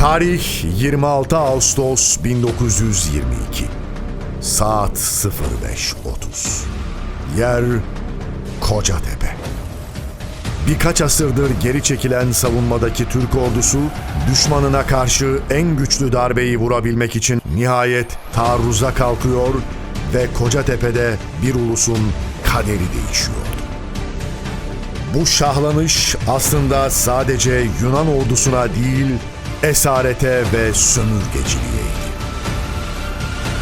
Tarih 26 Ağustos 1922. Saat 05.30. Yer Kocatepe. Birkaç asırdır geri çekilen savunmadaki Türk ordusu düşmanına karşı en güçlü darbeyi vurabilmek için nihayet taarruza kalkıyor ve Kocatepe'de bir ulusun kaderi değişiyordu. Bu şahlanış aslında sadece Yunan ordusuna değil, esarete ve sömürgeciliğeydi.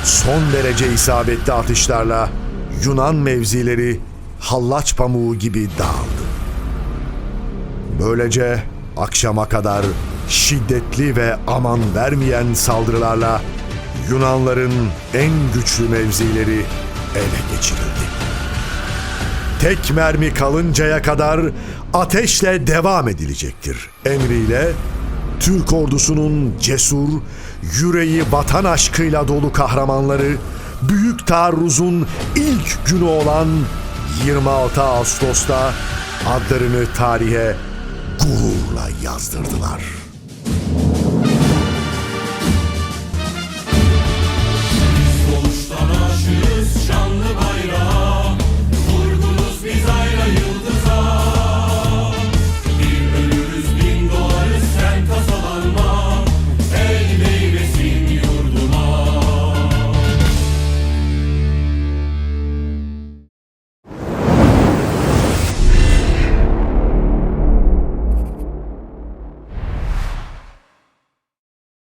Son derece isabetli atışlarla Yunan mevzileri hallaç pamuğu gibi dağıldı. Böylece akşama kadar şiddetli ve aman vermeyen saldırılarla Yunanların en güçlü mevzileri ele geçirildi. Tek mermi kalıncaya kadar ateşle devam edilecektir emriyle Türk ordusunun cesur, yüreği vatan aşkıyla dolu kahramanları Büyük Taarruz'un ilk günü olan 26 Ağustos'ta adlarını tarihe gururla yazdırdılar.